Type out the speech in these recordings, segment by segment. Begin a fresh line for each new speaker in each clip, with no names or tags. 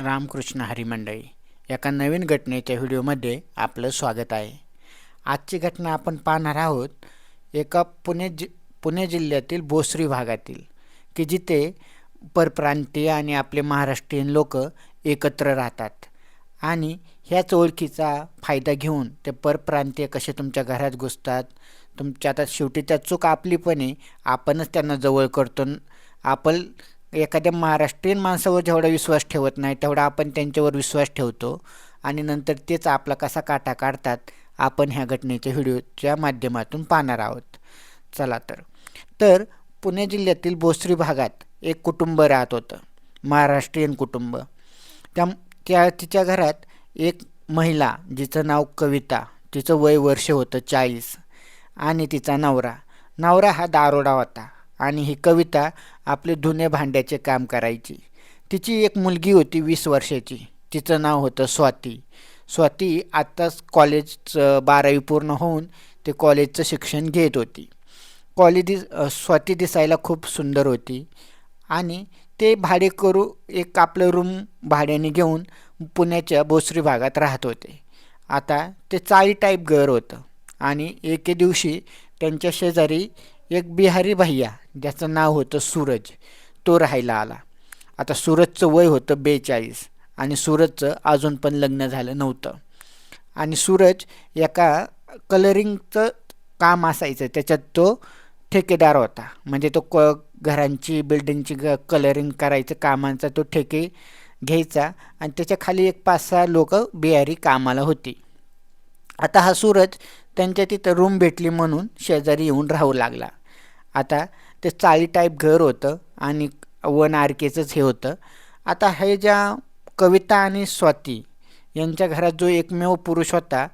रामकृष्ण हरिमंडळी एका नवीन घटनेच्या व्हिडिओमध्ये आपलं स्वागत आहे. आजची घटना आपण पाहणार आहोत एका पुणे जि पुणे जिल्ह्यातील बोसरी भागातील की जिथे परप्रांतीय आणि आपले महाराष्ट्रीयन लोक एकत्र राहतात. आणि ह्याच ओळखीचा फायदा घेऊन ते परप्रांतीय कसे तुमच्या घरात घुसतात तुमच्या आता शेवटी त्या चूक आपली पण आहे आपणच त्यांना जवळ करतो आपण एखाद्या महाराष्ट्रीयन माणसावर जेवढा विश्वास ठेवत नाही तेवढा आपण त्यांच्यावर विश्वास ठेवतो. आणि नंतर तेच आपला कसा काटा काढतात आपण ह्या घटनेच्या व्हिडिओच्या माध्यमातून पाहणार आहोत. चला तर. तर पुणे जिल्ह्यातील भोसरी भागात एक कुटुंब राहत होतं महाराष्ट्रीयन कुटुंब. त्या त्या तिच्या घरात एक महिला जिचं नाव कविता तिचं वय वर्ष होतं चाळीस. आणि तिचा नवरा. नवरा हा दारोडा होता. आणि ही कविता आपले धुणे भांड्याचे काम करायची. तिची एक मुलगी होती वीस वर्षाची. तिचं नाव होतं स्वाती. स्वाती आत्ताच कॉलेजचं बारावी पूर्ण होऊन ते कॉलेजचं शिक्षण घेत होती. कॉलेज दिस स्वाती दिसायला खूप सुंदर होती आणि ते भाडे करू एक आपलं रूम भाड्याने घेऊन पुण्याच्या भोसरी भागात राहत होते. आता ते चाळी टाईप घर होतं आणि एके दिवशी त्यांच्या शेजारी एक बिहारी भैया ज्याचं नाव होतं सूरज. तो राहायला आला. आता सूरजचं वय होतं बेचाळीस आणि सूरजचं अजून पण लग्न झालं नव्हतं. आणि सूरज एका कलरिंगचं काम असायचं. त्याच्यात तो ठेकेदार होता. म्हणजे तो क घरांची बिल्डिंगची ग कलरिंग करायचं कामांचा तो ठेके घ्यायचा आणि त्याच्याखाली एक पाच सहा लोक बिहारी कामाला होती. आता हा सूरज त्यांच्या तिथं रूम भेटली म्हणून शेजारी येऊन राहू लागला. आता ते चाळी टाईप घर होतं आणि वन आर केचंच हे होतं. आता हे ज्या कविता आणि स्वाती यांच्या घरात जो एकमेव पुरुष होता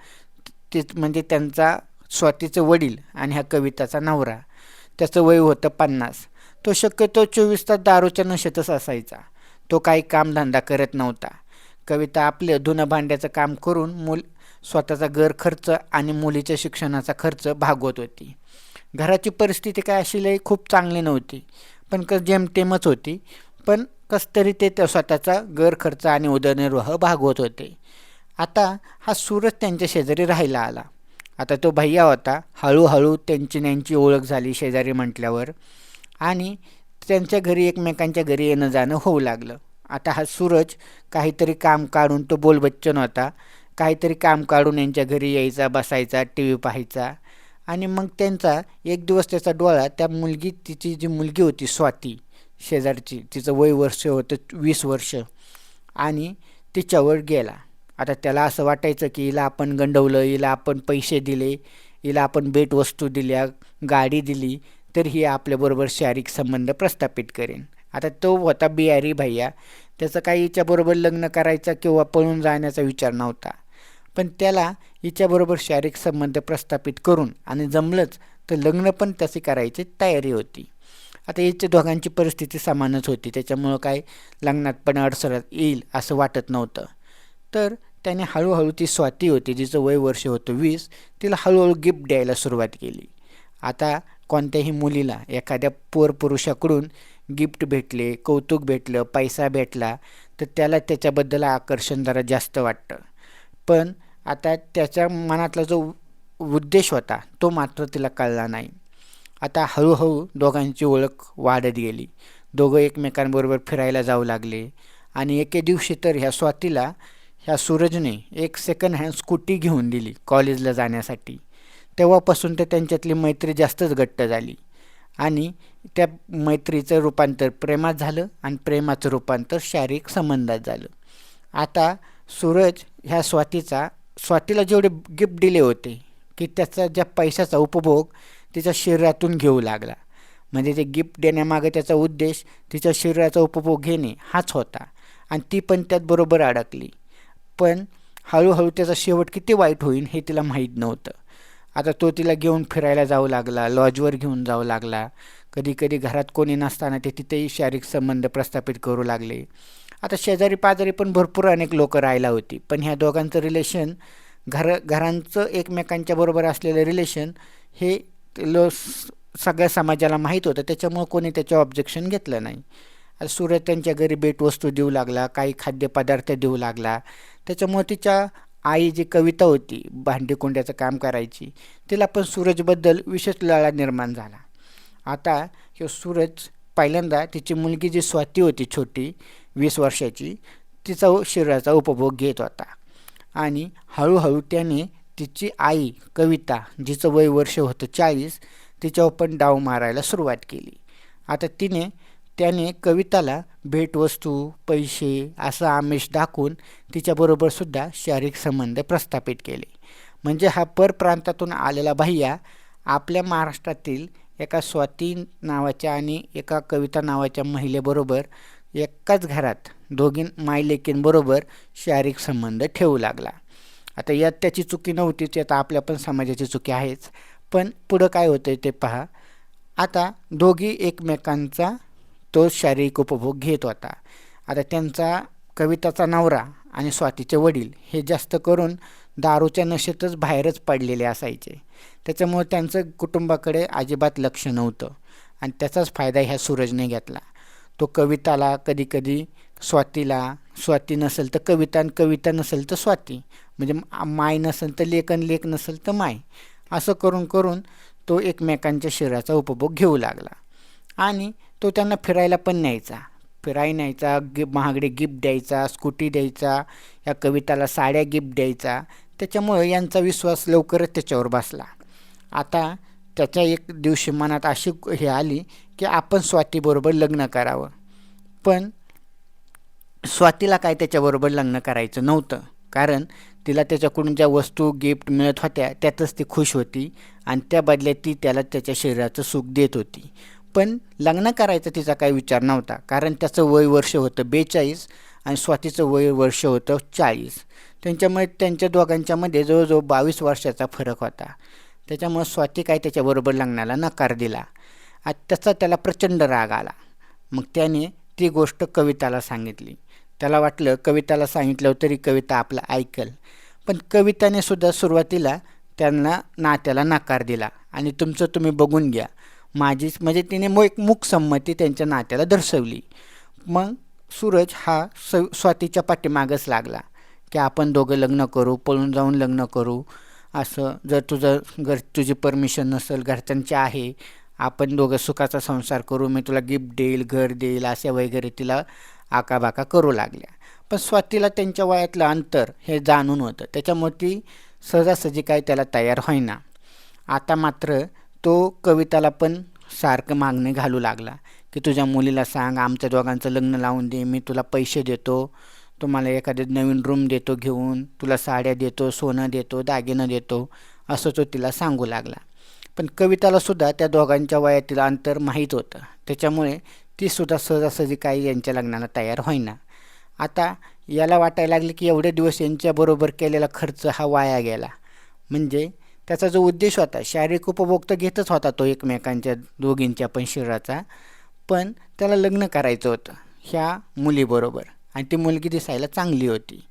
ते म्हणजे त्यांचा स्वातीचं वडील आणि ह्या कविताचा नवरा. त्याचं वय होतं पन्नास. तो शक्यतो चोवीस तास दारूच्या नशेतच असायचा. तो काही कामधंदा करत नव्हता. कविता आपलं धुणं भांड्याचं काम करून मूल स्वतःचा घर खर्च आणि मुलीच्या शिक्षणाचा खर्च भागवत होती. घराची परिस्थिती काय अशी लई खूप चांगली नव्हती. पण कस जेमतेमच होती. पण कस तरी ते स्वतःचा घर खर्च आणि उदरनिर्वाह भागवत होते. आता हा सूरज त्यांच्या शेजारी राहायला आला. आता तो भैया होता. हळूहळू त्यांची त्यांची ओळख झाली शेजारी म्हटल्यावर. आणि त्यांच्या घरी एकमेकांच्या घरी येणं जाणं होऊ लागलं. आता हा सूरज काहीतरी काम काढून तो बोलबच्चन होता. काहीतरी काम काढून यांच्या घरी यायचा बसायचा टी व्ही पाहायचा. आणि मग त्यांचा एक दिवस त्याचा डोळा त्या मुलगी तिची जी मुलगी होती स्वाती शेजारची तिचं वय वर्ष होतं वीस वर्ष. आणि तिच्यावर गेला. आता त्याला असं वाटायचं की हिला आपण गंडवलं हिला आपण पैसे दिले हिला आपण भेटवस्तू दिल्या गाडी दिली तर ही आपल्याबरोबर शारीरिक संबंध प्रस्थापित करेन. आता तो होता बिहारी भैया. त्याचं काही हिच्याबरोबर लग्न करायचा किंवा पळून जाण्याचा विचार नव्हता. पण त्याला हिच्याबरोबर शारीरिक संबंध प्रस्थापित करून आणि जमलंच तर लग्न पण त्याची करायची तयारी होती. आता याच्या दोघांची परिस्थिती समानच होती. त्याच्यामुळं काय लग्नात पण अडसरत येईल असं वाटत नव्हतं. तर त्याने हळूहळू ती स्वाती होती जिचं वय वर्ष होतं वीस तिला हळूहळू गिफ्ट द्यायला सुरुवात केली. आता कोणत्याही मुलीला एखाद्या पोर पुरुषाकडून गिफ्ट भेटले कौतुक भेटलं पैसा भेटला तर त्याला त्याच्याबद्दल आकर्षण जरा जास्त वाटतं. पण आता त्याच्या मनातला जो उद्देश होता तो मात्र तिला कळला नाही. आता हळूहळू दोघांची ओळख वाढत गेली. दोघं एकमेकांबरोबर फिरायला जाऊ लागले. आणि एके दिवशी तर ह्या स्वातीला ह्या सूरजने एक सेकंड हँड स्कूटी घेऊन दिली कॉलेजला जाण्यासाठी. तेव्हापासून ते त्यांच्यातली मैत्री जास्तच घट्ट झाली. आणि त्या मैत्रीचं रूपांतर प्रेमात झालं आणि प्रेमाचं रूपांतर शारीरिक संबंधात झालं. आता सूरज ह्या स्वातीचा स्वातीला जेवढे गिफ्ट दिले होते की त्याचा ज्या पैशाचा उपभोग तिच्या शरीरातून घेऊ लागला. म्हणजे ते गिफ्ट देण्यामागे त्याचा उद्देश तिच्या शरीराचा उपभोग घेणे हाच होता. आणि ती पण त्यात बरोबर अडकली. पण हळूहळू त्याचा शेवट किती वाईट होईल हे तिला माहीत नव्हतं. आता तो तिला घेऊन फिरायला जाऊ लागला लॉजवर घेऊन जाऊ लागला. कधी कधी घरात कोणी नसताना ते तिथेही शारीरिक संबंध प्रस्थापित करू लागले. आता शेजारी पाजारी पण भरपूर अनेक लोक राहायला होती. पण ह्या दोघांचं रिलेशन घर घरांचं एकमेकांच्या बरोबर असलेलं रिलेशन हे लो सगळ्या समाजाला माहीत होतं. त्याच्यामुळं कोणी त्याचं ऑब्जेक्शन घेतलं नाही. आता सूरज त्यांच्या घरी भेटवस्तू देऊ लागला काही खाद्यपदार्थ देऊ लागला. त्याच्यामुळं तिच्या आई जी कविता होती भांडीकुंड्याचं काम करायची तिला पण सूरजबद्दल विशेष लळा निर्माण झाला. आता ह्यो सूरज पहिल्यांदा तिची मुलगी जी स्वाती होती छोटी वीस वर्षाची तिचा शरीराचा उपभोग घेत होता. आणि हळूहळू त्याने तिची आई कविता जिचं वय वर्ष होतं चाळीस तिच्यावर पण डाव मारायला सुरुवात केली. आता तिने त्याने कविताला भेटवस्तू पैसे असं आमिष दाखवून तिच्याबरोबरसुद्धा शारीरिक संबंध प्रस्थापित केले. म्हणजे हा परप्रांतातून आलेला भैया आपल्या महाराष्ट्रातील एका स्वाती नावाच्या आणि एका कविता नावाच्या महिलेबरोबर एकाच घरात दोघी मायलेकींबरोबर शारीरिक संबंध ठेवू लागला. आता यात त्याची चुकी नव्हतीच आता आपल्या पण समाजाची चुकी आहेच. पण पुढं काय होतं ते पहा. आता दोघी एकमेकांचा तो शारीरिक उपभोग घेत होता. आता त्यांचा कविताचा नवरा आणि स्वातीचे वडील हे जास्त करून दारूच्या नशेतच बाहेरच पडलेले असायचे. त्याच्यामुळे त्यांचं कुटुंबाकडे अजिबात लक्ष नव्हतं. आणि त्याचाच फायदा ह्या सूरजने घेतला. तो कविताला कधीकधी स्वातीला स्वाती नसेल तर कविता आणि कविता नसेल तर स्वाती. म्हणजे माय नसेल तर लेखन लेख नसेल तर माय. असं करून करून तो एकमेकांच्या शरीराचा उपभोग घेऊ लागला. आणि तो त्यांना फिरायला पण न्यायचा. फिराय न्यायचा गि महागडे गिफ्ट द्यायचा स्कूटी द्यायचा या कविताला साड्या गिफ्ट द्यायचा. त्याच्यामुळे यांचा विश्वास लवकरच त्याच्यावर बसला. आता त्याच्या एक दिवशी मनात अशी हे आली की आपण स्वातीबरोबर लग्न करावं. पण स्वातीला काय त्याच्याबरोबर लग्न करायचं नव्हतं. कारण तिला त्याच्याकडून ज्या वस्तू गिफ्ट मिळत होत्या त्यातच ती खुश होती आणि त्या बदल्यात ती त्याला त्याच्या शरीराचं सुख देत होती. पण लग्न करायचा तिचा काही विचार नव्हता. कारण त्याचं वय वर्ष होतं बेचाळीस आणि स्वातीचं वय वर्ष होतं चाळीस. त्यांच्यामुळे त्यांच्या दोघांच्यामध्ये जवळजवळ बावीस वर्षाचा फरक होता. त्याच्यामुळे स्वाती काय त्याच्याबरोबर लग्नाला नकार दिला. त्याचा त्याला प्रचंड राग आला. मग त्याने ती गोष्ट कविताला सांगितली. त्याला वाटलं कविताला सांगितलं तरी कविता आपलं ऐकल. पण कविताने सुद्धा सुरुवातीला त्यांना नात्याला नकार दिला. आणि तुमचं तुम्ही बघून घ्या. माझीच म्हणजे तिने मग एक मूक संमती त्यांच्या नात्याला दर्शवली. मग सूरज हा स स्वातीच्या पाठीमागच लागला. की आपण दोघं लग्न करू पळून जाऊन लग्न करू. असं जर तुझं घर तुझी परमिशन नसेल घरच्यांची आहे आपण दोघं सुखाचा संसार करू मी तुला गिफ्ट देईल घर देईल असे वगैरे तिला आकाबाका करू लागल्या. पण स्वातीला त्यांच्या वयातलं अंतर हे जाणून होतं. त्याच्यामुळे ती सहजासहजी काय त्याला तयार होईना. आता मात्र तो कविताला पण सारखं मागणे घालू लागला की तुझ्या मुलीला सांग आमच्या दोघांचं लग्न लावून दे मी तुला पैसे देतो तुम्हाला एखादे नवीन रूम देतो घेऊन तुला साड्या देतो सोनं देतो दागिनं देतो असं तो तिला सांगू लागला. पण कवितालासुद्धा त्या दोघांच्या वयातील अंतर माहीत होतं. त्याच्यामुळे तीसुद्धा सहजासहजी काही यांच्या लग्नाला तयार होईना. आता याला वाटायला लागले की एवढे दिवस यांच्याबरोबर केलेला खर्च हा वाया गेला. म्हणजे त्याचा जो उद्देश होता शारीरिक उपभोग तर घेतच होता तो एकमेकांच्या दोघींच्या पण शरीराचा. पण त्याला लग्न करायचं होतं ह्या मुलीबरोबर. आणि ती मुलगी दिसायला चांगली होती.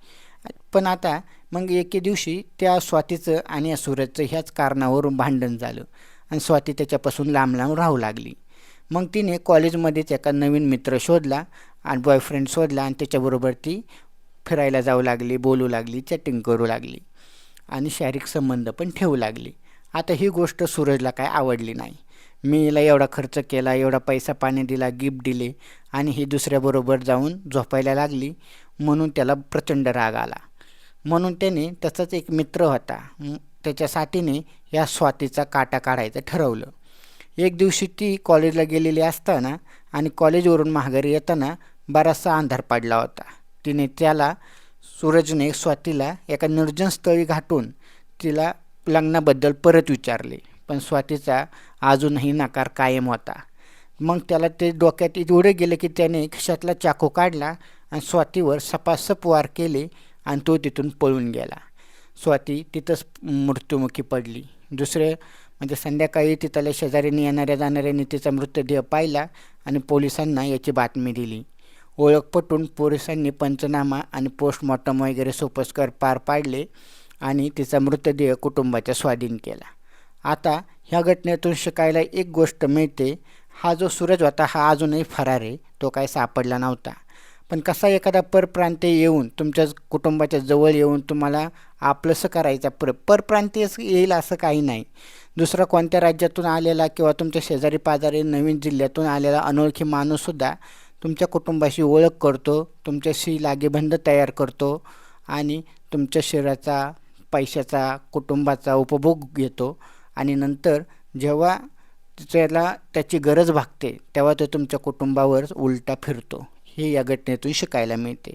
पण आता मग एके दिवशी त्या स्वातीचं आणि या सूरजचं ह्याच कारणावरून भांडण झालं. आणि स्वाती त्याच्यापासून लांब लांब राहू लागली. मग तिने कॉलेजमध्येच एका नवीन मित्र शोधला आणि बॉयफ्रेंड शोधला आणि त्याच्याबरोबर ती फिरायला जाऊ लागली बोलू लागली चॅटिंग करू लागली. आणि शारीरिक संबंध पण ठेवू लागली. आता ही गोष्ट सूरजला काय आवडली नाही. मी हिला एवढा खर्च केला एवढा पैसा पाणी दिला गिफ्ट दिले आणि ही दुसऱ्याबरोबर जाऊन झोपायला लागली म्हणून त्याला प्रचंड राग आला. म्हणून त्याने तसाच एक मित्र होता. त्याच्या साथीने या स्वातीचा काटा काढायचं ठरवलं. एक दिवशी ती कॉलेजला गेलेली असताना आणि कॉलेजवरून माघारी येताना बराचसा अंधार पडला होता. तिने त्याला सूरजने स्वातीला एका निर्जन स्थळी घाटून तिला लग्नाबद्दल परत विचारले. पण स्वातीचा अजूनही नकार कायम होता. मग त्याला ते डोक्यात एवढं गेलं की त्याने खिशातला चाकू काढला आणि स्वातीवर सपासप वार केले आणि तो तिथून पळून गेला. स्वाती तिथंच मृत्युमुखी पडली. दुसरे म्हणजे संध्याकाळी तिथल्या शेजारीने येणाऱ्या जाणाऱ्यांनी तिचा मृतदेह पाहिला आणि पोलिसांना याची बातमी दिली. ओळख पटून पोलिसांनी पंचनामा आणि पोस्टमॉर्टम वगैरे सोपस्कर पार पाडले आणि तिचा मृतदेह कुटुंबाच्या स्वाधीन केला. आता ह्या घटनेतून शिकायला एक गोष्ट मिळते. हा जो सूरज होता हा अजूनही फरार आहे. तो काय सापडला नव्हता. पण कसा एखादा परप्रांतीय येऊन तुमच्या कुटुंबाच्या जवळ येऊन तुम्हाला आपलंसं करायचं पर परप्रांतीय येईल असं काही नाही. दुसरा कोणत्या राज्यातून आलेला किंवा तुमच्या शेजारी पाजारी नवीन जिल्ह्यातून आलेला अनोळखी माणूससुद्धा तुमच्या कुटुंबाशी ओळख करतो तुमच्याशी लागेबंध तयार करतो आणि तुमच्या शरीराचा पैशाचा कुटुंबाचा उपभोग घेतो. आणि नंतर जेव्हा त्याला त्याची गरज भागते तेव्हा तो तुमच्या कुटुंबावर उलटा फिरतो. हे या घटनेतून शिकायला मिळते.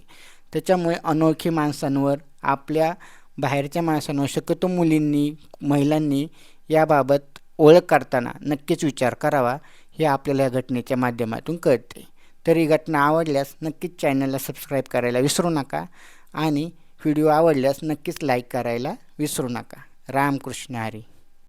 त्याच्यामुळे अनोळखी माणसांवर आपल्या बाहेरच्या माणसांवर शक्यतो मुलींनी महिलांनी याबाबत ओळख करताना नक्कीच विचार करावा हे आपल्याला या घटनेच्या माध्यमातून कळते. तर ही घटना आवडल्यास नक्कीच चॅनलला सबस्क्राईब करायला विसरू नका आणि व्हिडिओ आवडल्यास नक्कीच लाईक करायला विसरू नका. रामकृष्ण हरी.